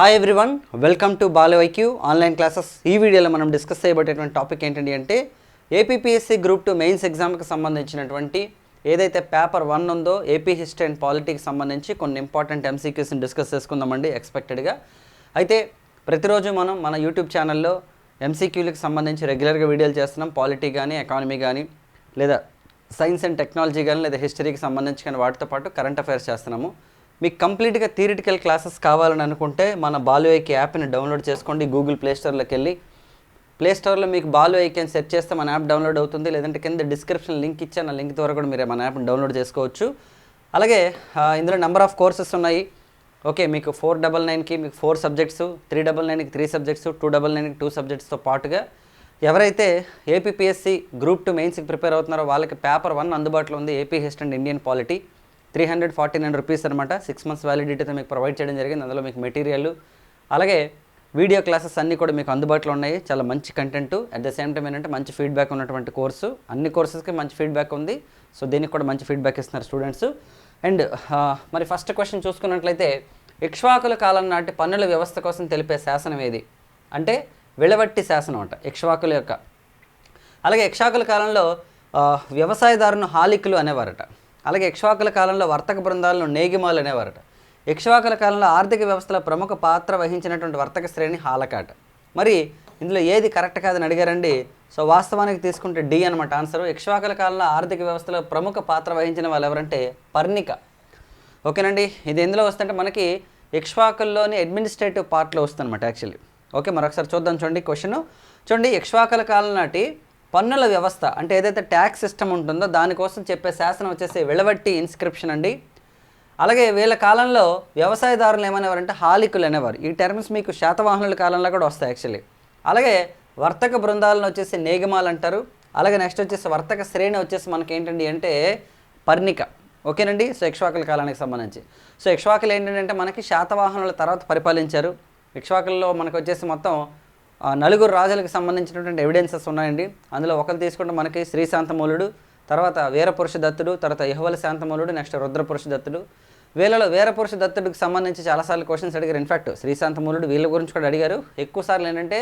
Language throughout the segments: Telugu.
హాయ్ ఎవ్రీవన్ వెల్కమ్ టు బాలవైక్యూ ఆన్లైన్ క్లాసెస్ ఈ వీడియోలో మనం డిస్కస్ చేయబడేటువంటి టాపిక్ ఏంటండి అంటే ఏపీపీఎస్సీ గ్రూప్ టూ మెయిన్స్ ఎగ్జామ్కి సంబంధించినటువంటి ఏదైతే పేపర్ వన్ ఉందో ఏపీ హిస్టరీ అండ్ పాలిటీకి సంబంధించి కొన్ని ఇంపార్టెంట్ ఎంసీక్యూస్ని డిస్కస్ చేసుకుందామండి ఎక్స్పెక్టెడ్గా అయితే ప్రతిరోజు మనం మన యూట్యూబ్ ఛానల్లో ఎంసీక్యూలకు సంబంధించి రెగ్యులర్గా వీడియోలు చేస్తున్నాం. పాలిటీ కానీ ఎకానమీ కానీ లేదా సైన్స్ అండ్ టెక్నాలజీ కానీ లేదా హిస్టరీకి సంబంధించి కానీ వాటితో పాటు కరెంట్ అఫైర్స్ చేస్తున్నాము. మీకు కంప్లీట్గా థియరిటికల్ క్లాసెస్ కావాలని అనుకుంటే మన బాలు ఐకి యాప్ని డౌన్లోడ్ చేసుకోండి గూగుల్ ప్లేస్టోర్లోకి వెళ్ళి ప్లేస్టోర్లో మీకు బాలు ఐకి అని సెర్చ్ చేస్తే మన యాప్ డౌన్లోడ్ అవుతుంది లేదంటే కింద డిస్క్రిప్షన్ లింక్ ఇచ్చాను ఆ లింక్ ద్వారా కూడా మీరు మన యాప్ని డౌన్లోడ్ చేసుకోవచ్చు. అలాగే ఇందులో నెంబర్ ఆఫ్ కోర్సెస్ ఉన్నాయి. ఓకే మీకు ఫోర్ డబల్ నైన్కి మీకు ఫోర్ సబ్జెక్ట్స్ త్రీ డబల్ నైన్కి త్రీ సబ్జెక్ట్స్ టూ డబల్ నైన్కి టూ సబ్జెక్ట్స్తో పాటుగా ఎవరైతే ఏపీపీఎస్సీ గ్రూప్ టూ మెయిన్స్కి ప్రిపేర్ అవుతున్నారో వాళ్ళకి పేపర్ వన్ అందుబాటులో ఉంది AP history and Indian polity. Three hundred forty nine rupees అనమాట సిక్స్ మంత్స్ వ్యాలిడిటీతో మీకు ప్రొవైడ్ చేయడం జరిగింది. అందులో మీకు మెటీరియల్ అలాగే వీడియో క్లాసెస్ అన్నీ కూడా మీకు అందుబాటులో ఉన్నాయి. చాలా మంచి content. At the same time ఏంటంటే మంచి ఫీడ్బ్యాక్ ఉన్నటువంటి కోర్సు. అన్ని కోర్సెస్కి మంచి ఫీడ్బ్యాక్ ఉంది. సో దీనికి కూడా మంచి ఫీడ్బ్యాక్ ఇస్తున్నారు స్టూడెంట్స్ అండ్ మరి ఫస్ట్ క్వశ్చన్ చూసుకున్నట్లయితే ఇక్ష్వాకుల కాలం నాటి పన్నుల వ్యవస్థ కోసం తెలిపే శాసనం ఏది? అంటే వెళవట్టి శాసనం అంట ఇక్ష్వాకుల యొక్క. అలాగే ఇక్షాకుల కాలంలో వ్యవసాయదారును హాలికులు అనేవారట. అలాగే ఇక్ష్వాకుల కాలంలో వర్తక బృందాలను నేగిమాలు అనేవారట. ఇక్ష్వాకుల కాలంలో ఆర్థిక వ్యవస్థలో ప్రముఖ పాత్ర వహించినటువంటి వర్తక శ్రేణి హాలకాట. మరి ఇందులో ఏది కరెక్ట్ కాదని అడిగారండి? సో వాస్తవానికి తీసుకుంటే డి అనమాట ఆన్సర్. ఇక్ష్వాకుల కాలంలో ఆర్థిక వ్యవస్థలో ప్రముఖ పాత్ర వహించిన వాళ్ళు ఎవరంటే పర్ణిక. ఓకేనండి? ఇది ఎందులో వస్తుందంటే మనకి ఇక్ష్వాకుల్లోని అడ్మినిస్ట్రేటివ్ పార్ట్లో వస్తుందన్నమాట యాక్చువల్లీ. ఓకే మరొకసారి చూద్దాం చూడండి క్వశ్చన్. చూడండి ఇక్ష్వాకుల కాలం నాటి పన్నుల వ్యవస్థ అంటే ఏదైతే ట్యాక్స్ సిస్టమ్ ఉంటుందో దానికోసం చెప్పే శాసనం వచ్చేసి వెళవట్టి ఇన్స్క్రిప్షన్ అండి. అలాగే వీళ్ళ కాలంలో వ్యవసాయదారులు ఏమనేవారంటే హాలికులు అనేవారు. ఈ టర్మ్స్ మీకు శాతవాహనుల కాలంలో కూడా వస్తాయి యాక్చువల్లీ అలాగే వర్తక బృందాలను వచ్చేసి నేగమాలు అంటారు. అలాగే నెక్స్ట్ వచ్చేసి వర్తక శ్రేణి వచ్చేసి మనకి ఏంటండి అంటే పర్ణిక. ఓకేనండి? సో ఇక్ష్వాకుల కాలానికి సంబంధించి. సో ఇక్ష్వాకులు ఏంటంటే మనకి శాతవాహనుల తర్వాత పరిపాలించారు. ఇక్ష్వాకుల్లో మనకు వచ్చేసి మొత్తం నలుగురు రాజులకు సంబంధించినటువంటి ఎవిడెన్సెస్ ఉన్నాయండి. అందులో ఒకరు తీసుకుంటే మనకి శ్రీశాంతమూలుడు తర్వాత వీరపురుష దత్తుడు తర్వాత యహవల శాంతమూలుడు నెక్స్ట్ రుద్రపురుష దత్తుడు. వీళ్ళలో వీరపురుష దత్తుడికి సంబంధించి చాలాసార్లు క్వశ్చన్స్ అడిగారు. ఇన్ఫాక్ట్ శ్రీశాంతమూలుడు వీళ్ళ గురించి కూడా అడిగారు. ఎక్కువసార్లు ఏంటంటే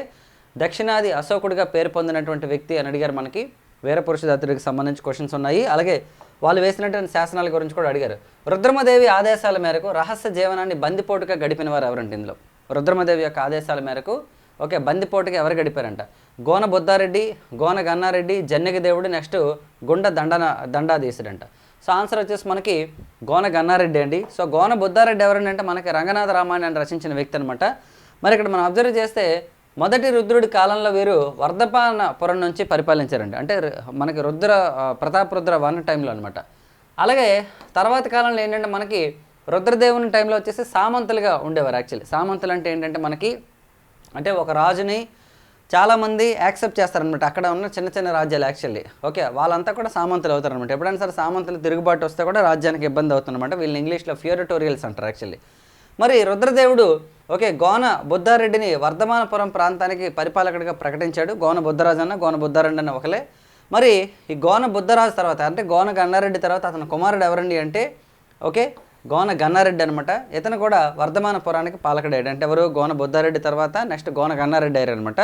దక్షిణాది అశోకుడిగా పేరు పొందినటువంటి వ్యక్తి అని అడిగారు మనకి. వీరపురుష దత్తుడికి సంబంధించి క్వశ్చన్స్ ఉన్నాయి. అలాగే వాళ్ళు వేసినటువంటి శాసనాల గురించి కూడా అడిగారు. రుద్రమదేవి ఆదేశాల మేరకు రహస్య జీవనాన్ని బందిపోటుగా గడిపిన వారు ఎవరంటే ఇందులో? రుద్రమదేవి యొక్క ఆదేశాల మేరకు ఓకే బందిపోటుకి ఎవరు గడిపారంట? గోన బుద్ధారెడ్డి గోన గన్నారెడ్డి జన్నగి దేవుడు నెక్స్ట్ గుండ దండన దండాధీశుడంట. సో ఆన్సర్ వచ్చేసి మనకి గోన గన్నారెడ్డి అండి. సో గోన బుద్ధారెడ్డి ఎవరండి అంటే మనకి రంగనాథ రామాయణాన్ని రచించిన వ్యక్తి అనమాట మరి ఇక్కడ మనం అబ్జర్వ్ చేస్తే మొదటి రుద్రుడి కాలంలో వీరు వర్ధపానపురం నుంచి పరిపాలించారండి అంటే మనకి రుద్ర ప్రతాపరుద్ర ప్రతాప్ రుద్ర వన్ టైంలో అనమాట అలాగే తర్వాత కాలంలో ఏంటంటే మనకి రుద్రదేవుని టైంలో వచ్చేసి సామంతులుగా ఉండేవారు యాక్చువల్లీ. సామంతులు అంటే ఏంటంటే మనకి అంటే ఒక రాజుని చాలామంది యాక్సెప్ట్ చేస్తారనమాట అక్కడ ఉన్న చిన్న చిన్న రాజ్యాలు యాక్చువల్లీ. ఓకే వాళ్ళంతా కూడా సామంతులు అవుతారనమాట ఎప్పుడైనా సరే సామంతులు తిరుగుబాటు వస్తే కూడా రాజ్యానికి ఇబ్బంది అవుతుందన్నమాట. వీళ్ళని ఇంగ్లీష్లో ఫ్యూరిటోరియల్స్ అంటారు యాక్చువల్లీ. మరి రుద్రదేవుడు ఓకే గోన బుద్ధారెడ్డిని వర్ధమానపురం ప్రాంతానికి పరిపాలకుడిగా ప్రకటించాడు. గోన బుద్ధరాజు అన్న గోన బుద్ధారెడ్డి అన్న ఒకలే మరి ఈ గోన బుద్ధరాజు తర్వాత అంటే గోన గన్నారెడ్డి తర్వాత అతని కుమారుడు ఎవరండి అంటే ఓకే గోన గన్నారెడ్డి అనమాట. ఇతను కూడా వర్ధమాన పురానికి పాలకడయ్యాడు. అంటే ఎవరు గోన బుద్ధారెడ్డి తర్వాత నెక్స్ట్ గోన గన్నారెడ్డి అయ్యారు అనమాట.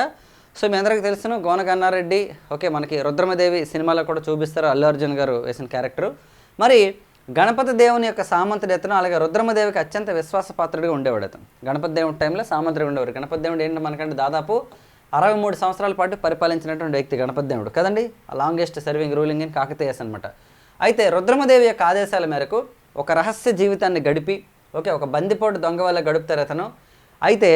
సో మీ అందరికీ తెలుసును గోన గన్నారెడ్డి ఓకే మనకి రుద్రమదేవి సినిమాలో కూడా చూపిస్తారు అల్లు అర్జున్ గారు వేసిన క్యారెక్టరు. మరి గణపతి దేవుని యొక్క సామంతుడు ఎత్తను అలాగే రుద్రమదేవికి అత్యంత విశ్వాసపాత్రుడిగా ఉండేవాడు అతను. గణపతి దేవుడి టైంలో సామంతుడిగా ఉండేవాడు గణపతి దేవుడు ఏంటంటే మనకంటే దాదాపు అరవై మూడు సంవత్సరాల పాటు పరిపాలించినటువంటి వ్యక్తి గణపతి దేవుడు. కదండి? Longest serving ruling in Kakatiyas అనమాట. అయితే రుద్రమదేవి యొక్క ఆదేశాల మేరకు ఒక రహస్య జీవితాన్ని గడిపి ఓకే ఒక బందిపోటు దొంగ వల్ల గడుపుతారు అతను. అయితే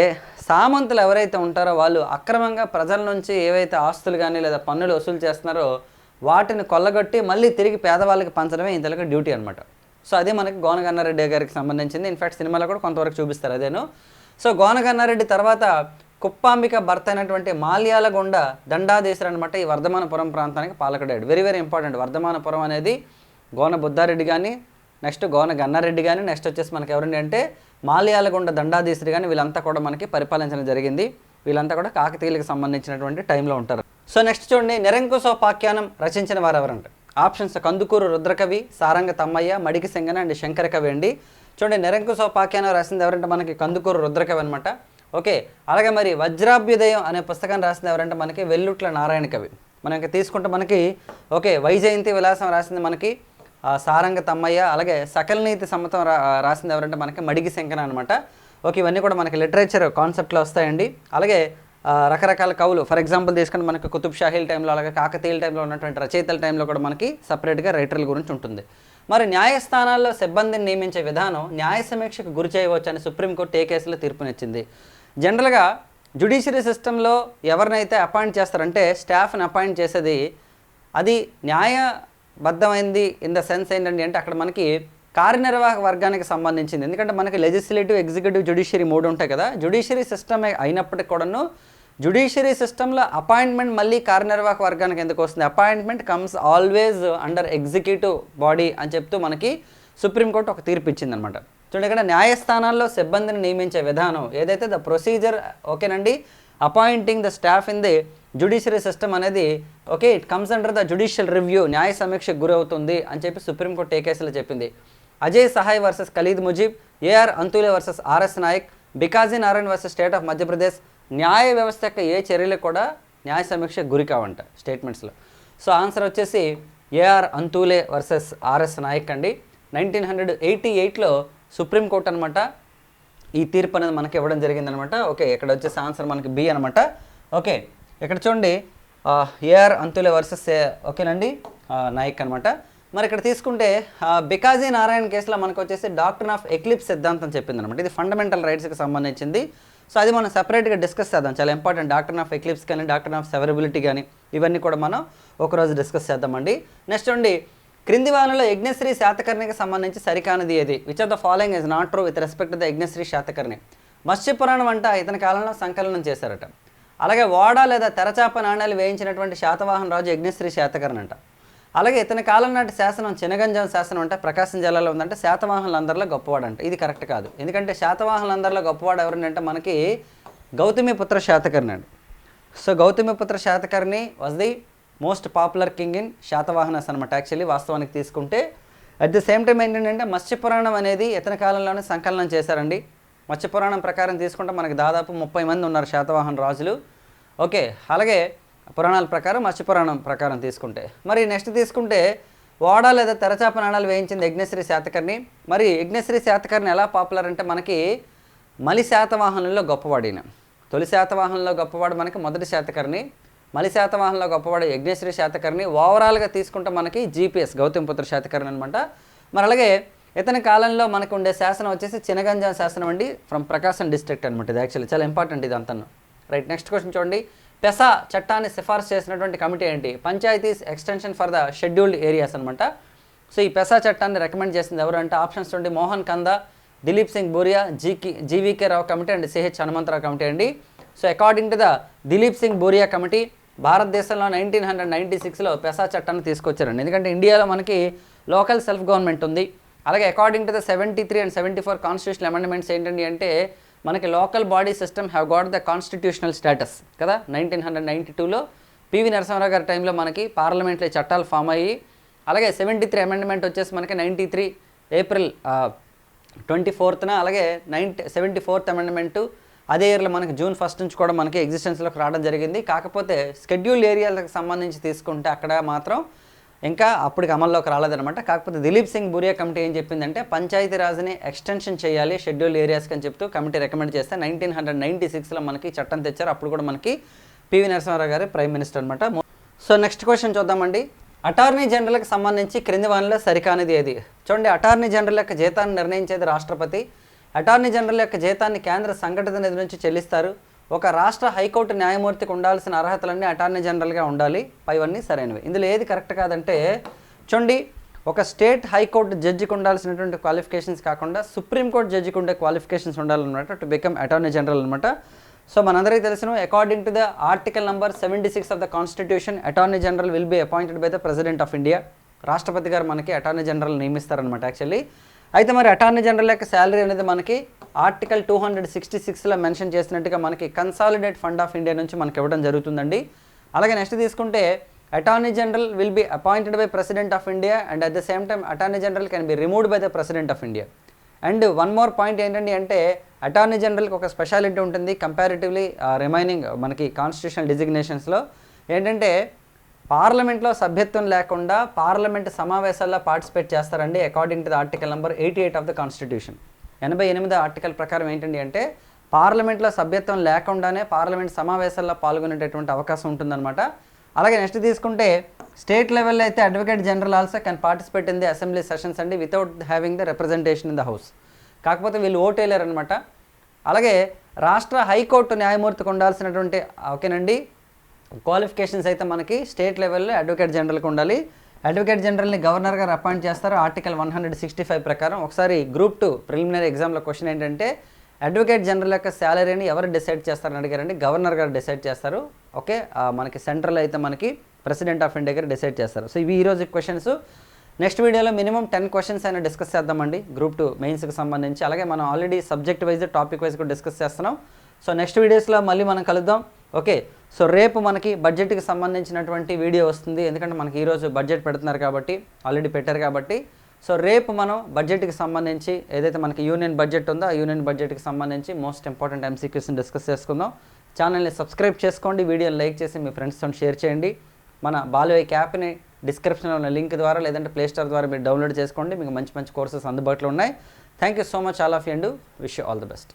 సామంతులు ఎవరైతే ఉంటారో వాళ్ళు అక్రమంగా ప్రజల నుంచి ఏవైతే ఆస్తులు కానీ లేదా పన్నులు వసూలు చేస్తున్నారో వాటిని కొల్లగొట్టి మళ్ళీ తిరిగి పేదవాళ్ళకి పంచడమే ఇంతలకు డ్యూటీ అనమాట సో అదే మనకి గోనగన్నారెడ్డి గారికి సంబంధించింది. ఇన్ఫాక్ట్ సినిమాలో కూడా కొంతవరకు చూపిస్తారు అదేను. సో గోనగన్నారెడ్డి తర్వాత కుప్పాంబిక భర్త అయినటువంటి మాల్యాలగొండ దండాధీశుడు అనమాట ఈ వర్ధమానపురం ప్రాంతానికి పాలకుడాడు. వెరీ వెరీ ఇంపార్టెంట్ వర్ధమానపురం అనేది గోన బుద్ధారెడ్డి కానీ నెక్స్ట్ గోన గన్నారెడ్డి కానీ నెక్స్ట్ వచ్చేసి మనకి ఎవరండి అంటే మాల్యాలగొండ దండాధీశుడు కానీ వీళ్ళంతా కూడా మనకి పరిపాలించడం జరిగింది. వీళ్ళంతా కూడా కాకతీయులకు సంబంధించినటువంటి టైంలో ఉంటారు. సో నెక్స్ట్ చూడండి నిరంకుశోపాఖ్యానం రచించిన వారు ఎవరంటే ఆప్షన్స్ కందుకూరు రుద్రకవి సారంగ తమ్మయ్య మడికి సింగన అండ్ శంకర కవి అండి. చూడండి నిరంకుశ ఉపాఖ్యానం రాసింది ఎవరంటే మనకి కందుకూరు రుద్రకవి అనమాట ఓకే అలాగే మరి వజ్రాభ్యుదయం అనే పుస్తకాన్ని రాసింది ఎవరంటే మనకి వెల్లుట్ల నారాయణ కవి. మనం ఇంకా తీసుకుంటే మనకి ఓకే వైజయంతి విలాసం రాసింది మనకి సారంగ తమ్మయ్య అలాగే సకల నీతి సమ్మతం రా రాసింది ఎవరంటే మనకి మడిగి శంకర అనమాట ఓకే ఇవన్నీ కూడా మనకి లిటరేచర్ కాన్సెప్ట్లో వస్తాయండి. అలాగే రకరకాల కవులు ఫర్ ఎగ్జాంపుల్ తీసుకుంటే మనకి కుతుబ్ షాహీల్ టైంలో అలాగే కాకతీయుల టైంలో ఉన్నటువంటి రచయితల టైంలో కూడా మనకి సపరేట్గా రైటర్ల గురించి ఉంటుంది. మరి న్యాయస్థానాల్లో సిబ్బందిని నియమించే విధానం న్యాయ సమీక్షకు గురి చేయవచ్చు అని సుప్రీంకోర్టు ఏ కేసులో తీర్పునిచ్చింది. జనరల్గా జుడిషియరీ సిస్టంలో ఎవరినైతే అపాయింట్ చేస్తారంటే స్టాఫ్ని అపాయింట్ చేసేది అది న్యాయ బద్ధమైంది ఇన్ ద సెన్స్ ఏంటండి అంటే అక్కడ మనకి కార్యనిర్వాహక వర్గానికి సంబంధించింది. ఎందుకంటే మనకి లెజిస్లేటివ్ ఎగ్జిక్యూటివ్ జుడిషియరీ మూడు ఉంటాయి కదా. జుడిషియరీ సిస్టమ్ అయినప్పటికీ కూడాను జుడిషియరీ సిస్టంలో అపాయింట్మెంట్ మళ్ళీ కార్యనిర్వాహక వర్గానికి ఎందుకు వస్తుంది? Appointment comes always under executive body అని చెప్తూ మనకి సుప్రీంకోర్టు ఒక తీర్పు ఇచ్చిందనమాట చూడండి ఇక్కడ న్యాయస్థానాల్లో సిబ్బందిని నియమించే విధానం ఏదైతే ద ప్రొసీజర్ ఓకేనండి? Appointing the staff in the judiciary system అనేది okay it comes under the judicial review న్యాయ సమీక్షకు గురవుతుంది అని చెప్పి సుప్రీంకోర్టు ఏ కేసులో చెప్పింది. Ajay Sahay versus Khalid Mujeeb AR Antulay versus RS Nayak Bikaji Narayan versus state of Madhya Pradesh న్యాయ వ్యవస్థ యొక్క ఏ చర్యలు కూడా న్యాయ సమీక్ష గురి కావంట స్టేట్మెంట్స్లో. సో ఆన్సర్ వచ్చేసి AR Antulay versus RS Nayak అండి. నైన్టీన్ హండ్రెడ్ ఎయిటీ ఎయిట్లో సుప్రీంకోర్టు అనమాట ఈ తీర్పు అనేది మనకి ఇవ్వడం జరిగిందనమాట. ఓకే ఇక్కడ వచ్చేసి ఆన్సర్ మనకి బి అనమాట. ఓకే ఇక్కడ చూడండి. ఏఆర్ అంతులే వర్సెస్ ఓకేనండి? నాయక్ అనమాట. మరి ఇక్కడ తీసుకుంటే బికాజీ నారాయణ కేసులో మనకు వచ్చేసి డాక్టర్ ఆఫ్ ఎక్లిప్స్ సిద్ధాంతం చెప్పింది అనమాట ఇది ఫండమెంటల్ రైట్స్కి సంబంధించింది. సో అది మనం సపరేట్గా డిస్కస్ చేద్దాం. చాలా ఇంపార్టెంట్. డాక్టర్ ఆఫ్ ఎక్లిప్స్ కానీ డాక్టర్ ఆఫ్ సెవరబిలిటీ కానీ ఇవన్నీ కూడా మనం ఒకరోజు డిస్కస్ చేద్దామండి. నెక్స్ట్ అండి క్రింది వానలో యజ్ఞశ్రీ శాతకర్ణికి సంబంధించి సరికానది ఏది? Which of the following is not true with respect the Yajnasri Satakarni? Matsya Puranam అంట ఇతని కాలంలో సంకలనం చేశారట. అలాగే ఓడ లేదా తెరచాప నాణ్యాలు వేయించినటువంటి శాతవాహన రాజు యజ్ఞశ్రీ శాతకర్ణి అంట. అలాగే ఇతని కాలం నాటి శాసనం చినగంజం శాసనం అంటే ప్రకాశం జిల్లాలో ఉందంటే శాతవాహనులందరిలో గొప్పవాడు అంట ఇది కరెక్ట్ కాదు. ఎందుకంటే శాతవాహనులందరిలో గొప్పవాడు ఎవరంటే మనకి గౌతమిపుత్ర శాతకర్ణి అండి so Gautamiputra Satakarni was the most popular king in Satavahanas అనమాట యాక్చువల్లీ వాస్తవానికి తీసుకుంటే అట్ ది సేమ్ టైం ఏంటంటే మత్స్యపురాణం అనేది ఇతని కాలంలోనే సంకలనం చేశారండి. మత్స్యపురాణం ప్రకారం తీసుకుంటే మనకి దాదాపు ముప్పై మంది ఉన్నారు శాతవాహన రాజులు. ఓకే అలాగే పురాణాల ప్రకారం మత్స్యపురాణం ప్రకారం తీసుకుంటే. మరి నెక్స్ట్ తీసుకుంటే ఓడ లేదా తెరచాప నాణాలు వేయించింది యజ్ఞశ్రీ శాతకర్ణి. మరి యజ్ఞశ్రీ శాతకర్ణి ఎలా పాపులర్ అంటే మనకి మలి శాతవాహనుల్లో గొప్పవాడిన తొలి శాతవాహనంలో గొప్పవాడు మనకి మొదటి శాతకర్ణి. మలి శాతవాహనలో గొప్పవాడు యజ్ఞశ్రీ శాతకర్ణి ఓవరాల్గా తీసుకుంటే మనకి జీపీఎస్ గౌతమిపుత్ర శాతకర్ణి అనమాట మరి అలాగే ఇతని కాలంలో మనకు ఉండే శాసనం వచ్చేసి చినగంజాం శాసనం అండి ఫ్రమ్ ప్రకాశం డిస్ట్రిక్ట్ అనమాట ఇది యాక్చువల్లీ చాలా ఇంపార్టెంట్ ఇది అంతను రైట్ నెక్స్ట్ క్వశ్చన్ చూడండి. పెసా చట్టాన్ని సిఫార్సు చేసినటువంటి కమిటీ ఏంటి? Panchayats extension for the scheduled areas అనమాట సో ఈ పెసా చట్టాన్ని రికమెండ్ చేసింది ఎవరు అంటే ఆప్షన్స్ చూడండి. Mohan Kanda Dilip Singh Bhuria జీకి GVK Rao committee and CH Hanumantharao committee అండి. So according to the Dilip Singh Bhuria committee భారతదేశంలో నైన్టీన్ హండ్రెడ్ నైంటీ సిక్స్లో పెసా చట్టాన్ని తీసుకొచ్చారండి. ఎందుకంటే ఇండియాలో మనకి లోకల్ సెల్ఫ్ గవర్నమెంట్ ఉంది. అలాగే according to the seventy three and seventy four constitutional amendments ఏంటండి అంటే మనకి local body system have got the constitutional status కదా? నైన్టీన్ హండ్రెడ్ నైంటీ టూలో పివి నరసింహరావు గారి టైంలో మనకి పార్లమెంట్లో చట్టాలు ఫామ్ అయ్యి అలాగే సెవెంటీ త్రీ అమెండ్మెంట్ వచ్చేసి మనకి నైంటీ త్రీ ఏప్రిల్ ట్వంటీ ఫోర్త్న అలాగే నైన్టీ సెవెంటీ ఫోర్త్ అమెండ్మెంటు అదే ఇయర్లో మనకి జూన్ ఫస్ట్ నుంచి కూడా మనకి ఎగ్జిస్టెన్స్లోకి రావడం జరిగింది. కాకపోతే స్కెడ్యూల్ ఏరియాలకు సంబంధించి తీసుకుంటే అక్కడ మాత్రం ఇంకా అప్పటికి అమల్లోకి రాలేదనమాట కాకపోతే దిలీప్ సింగ్ బురియా కమిటీ ఏం చెప్పిందంటే పంచాయతీ రాజుని ఎక్స్టెన్షన్ చేయాలి షెడ్యూల్ ఏరియాస్కి అని చెప్తూ కమిటీ రికమెండ్ చేస్తే నైన్టీన్ హండ్రెడ్ నైంటీ సిక్స్లో మనకి చట్టం తెచ్చారు. అప్పుడు కూడా మనకి PV Narasimharao garu prime minister అనమాట సో నెక్స్ట్ క్వశ్చన్ చూద్దామండి. అటార్నీ జనరల్కి సంబంధించి క్రింది వానిలో సరికానిది ఏది? చూడండి అటార్నీ జనరల్ యొక్క జీతాన్ని నిర్ణయించేది రాష్ట్రపతి అటార్నీ జనరల్ యొక్క జీతాన్ని కేంద్ర సంఘటిత నిధి నుంచి చెల్లిస్తారు. ఒక రాష్ట్ర హైకోర్టు న్యాయమూర్తికి ఉండాల్సిన అర్హతలన్నీ అటార్నీ జనరల్గా ఉండాలి. పైవన్నీ సరైనవి. ఇందులో ఏది కరెక్ట్ కాదంటే చూడండి ఒక స్టేట్ హైకోర్టు జడ్జికి ఉండాల్సినటువంటి క్వాలిఫికేషన్స్ కాకుండా సుప్రీంకోర్టు జడ్జికి ఉండే క్వాలిఫికేషన్స్ ఉండాలన్నమాట టు బికమ్ అటార్నీ జనరల్ అనమాట సో మనందరికీ తెలిసిన according to the article number seventy six of the constitution attorney general will be appointed by the president of India రాష్ట్రపతి గారు మనకి అటార్నీ జనరల్ నియమిస్తారనమాట యాక్చువల్లీ అయితే మరి అటార్నీ జనరల్ యొక్క శాలరీ అనేది మనకి ఆర్టికల్ టూ హండ్రెడ్ సిక్స్టీ సిక్స్లో మెన్షన్ చేసినట్టుగా మనకి కన్సాలిడేట్ ఫండ్ ఆఫ్ ఇండియా నుంచి మనకి ఇవ్వడం జరుగుతుందండి. అలాగే నెక్స్ట్ తీసుకుంటే attorney general will be appointed by president of India and at the same time attorney general can be removed by the president of India and one more point ఏంటండి అంటే అటార్నీ జనరల్కి ఒక స్పెషాలిటీ ఉంటుంది కంపారిటివ్లీ రిమైనింగ్ uh, మనకి కాన్స్టిట్యూషనల్ డిజిగ్నేషన్స్లో ఏంటంటే పార్లమెంట్లో సభ్యత్వం లేకుండా పార్లమెంట్ సమావేశాల్లో పార్టిసిపేట్ చేస్తారండి according to the article number eighty eight of the constitution ఎనభై ఎనిమిది ఆర్టికల్ ప్రకారం ఏంటండి అంటే పార్లమెంట్లో సభ్యత్వం లేకుండానే పార్లమెంట్ సమావేశాల్లో పాల్గొనేటటువంటి అవకాశం ఉంటుందన్నమాట. అలాగే నెక్స్ట్ తీసుకుంటే స్టేట్ లెవెల్లో అయితే advocate general also can participate in the assembly sessions అండి without having the representation in the house కాకపోతే వీళ్ళు ఓటు వేయలేరనమాట అలాగే రాష్ట్ర హైకోర్టు న్యాయమూర్తికి ఉండాల్సినటువంటి ఓకేనండి క్వాలిఫికేషన్స్ అయితే మనకి స్టేట్ లెవెల్లో అడ్వకేట్ జనరల్కి ఉండాలి. అడ్వకేట్ జనరల్ని గవర్నర్ గారు అపాయింట్ చేస్తారు. Article one hundred sixty five ప్రకారం ఒకసారి గ్రూప్ టూ ప్రిలిమినరీ ఎగ్జామ్లో క్వశ్చన్ ఏంటంటే అడ్వకేట్ జనరల్ యొక్క శాలరీని ఎవరు డిసైడ్ చేస్తారని అడిగారండి. గవర్నర్ గారు డిసైడ్ చేస్తారు. ఓకే మనకి సెంట్రల్ అయితే మనకి ప్రెసిడెంట్ ఆఫ్ ఇండియా గారు డిసైడ్ చేస్తారు. సో ఇవి ఈరోజు క్వశ్చన్స్. నెక్స్ట్ వీడియోలో మినిమం టెన్ క్వశ్చన్స్ అయినా డిస్కస్ చేద్దామండి. గ్రూప్ టూ మెయిన్స్కి సంబంధించి. అలాగే మనం already subject wise topic wise కూడా డిస్కస్ చేస్తున్నాం. సో నెక్స్ట్ వీడియోస్లో మళ్ళీ మనం కలుద్దాం. ఓకే. సో రేపు మనకి బడ్జెట్కి సంబంధించినటువంటి వీడియో వస్తుంది. ఎందుకంటే మనకి ఈరోజు బడ్జెట్ పెడుతున్నారు కాబట్టి ఆల్రెడీ పెట్టారు కాబట్టి. సో రేపు మనం బడ్జెట్కి సంబంధించి ఏదైతే మనకి యూనియన్ బడ్జెట్ ఉందో ఆ యూనియన్ బడ్జెట్కి సంబంధించి మోస్ట్ ఇంపార్టెంట్ ఎంసీక్యూస్ని డిస్కస్ చేసుకుందాం. ఛానల్ని సబ్స్క్రైబ్ చేసుకోండి. వీడియోని లైక్ చేసి మీ ఫ్రెండ్స్తో షేర్ చేయండి. మన బాలువైక్ యాప్ని డిస్క్రిప్షన్లో ఉన్న లింక్ ద్వారా లేదంటే ప్లేస్టోర్ ద్వారా మీరు డౌన్లోడ్ చేసుకోండి. మీకు మంచి మంచి కోర్సెస్ అందుబాటులో ఉన్నాయి. Thank you so much all of you and wish all the best.